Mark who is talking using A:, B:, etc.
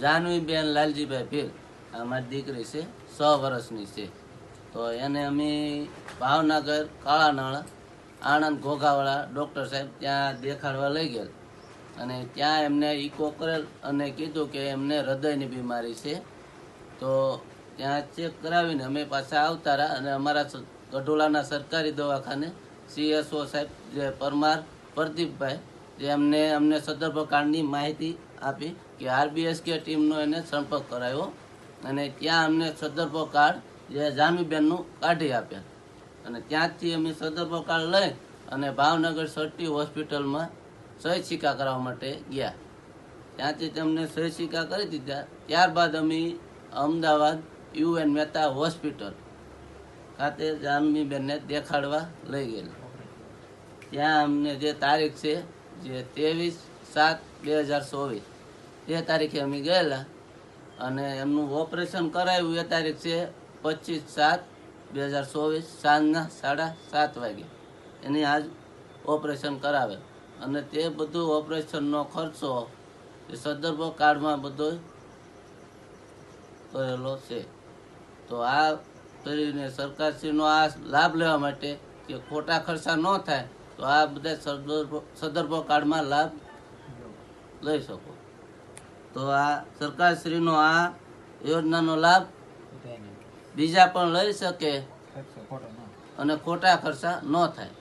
A: જાનવીબેન લાલજીભાઈ ભીલ, અમારી દીકરી છે સો વર્ષની છે. તો એને અમે ભાવનગર, કાળાનાળા, આણંદ ઘોઘાવાળા ડૉક્ટર સાહેબ ત્યાં દેખાડવા લઈ ગયેલ. અને ત્યાં એમને ઇકો કરેલ અને કીધું કે એમને હૃદયની બીમારી છે. તો ત્યાં ચેક કરાવીને અમે પાછા આવતા રહ્યા અને અમારા ગઢોલાના સરકારી દવાખાને સીએસઓ સાહેબ જે પરમાર, પ્રદીપભાઈ જે અમને અમને સદર્ભ કાંડની માહિતી આપી કે આરબીએસ કે ટીમનો એને સંપર્ક કરાયો અને ત્યાં અમને સદર્ભ કાર્ડ જે જાનવીબેનનું કાઢી આપ્યા. અને ત્યાંથી અમે સદર્ભ કાર્ડ લઈ અને ભાવનગર સરટી હોસ્પિટલમાં સહી સિક્કા કરાવવા માટે ગયા. ત્યાંથી તેમને સહી સિક્કા કરી દીધા. ત્યારબાદ અમે અમદાવાદ યુએન મહેતા હોસ્પિટલ ખાતે જાનવીબેનને દેખાડવા લઈ ગયેલા. ત્યાં અમને જે તારીખ છે જે ત્રેવીસ સાત બે હજાર ચોવીસ. તે તારીખે અમે ગયેલા અને એમનું ઓપરેશન કરાવ્યું એ તારીખ છે પચીસ સાત બે હજાર ચોવીસ સાંજના સાડા સાત વાગે. એની આજ ઓપરેશન કરાવે. અને તે બધું ઓપરેશનનો ખર્ચો એ સંદર્ભ કાર્ડમાં બધો કરેલો છે. તો આ કરીને સરકારશ્રીનો આ લાભ લેવા માટે કે ખોટા ખર્ચા ન થાય તો આ બધા સંદર્ભો કાર્ડમાં લાભ લઈ શકો. તો આ સરકારશ્રીનો આ યોજનાનો લાભ બીજા પણ લઈ શકે અને ખોટા ખર્ચા ન થાય.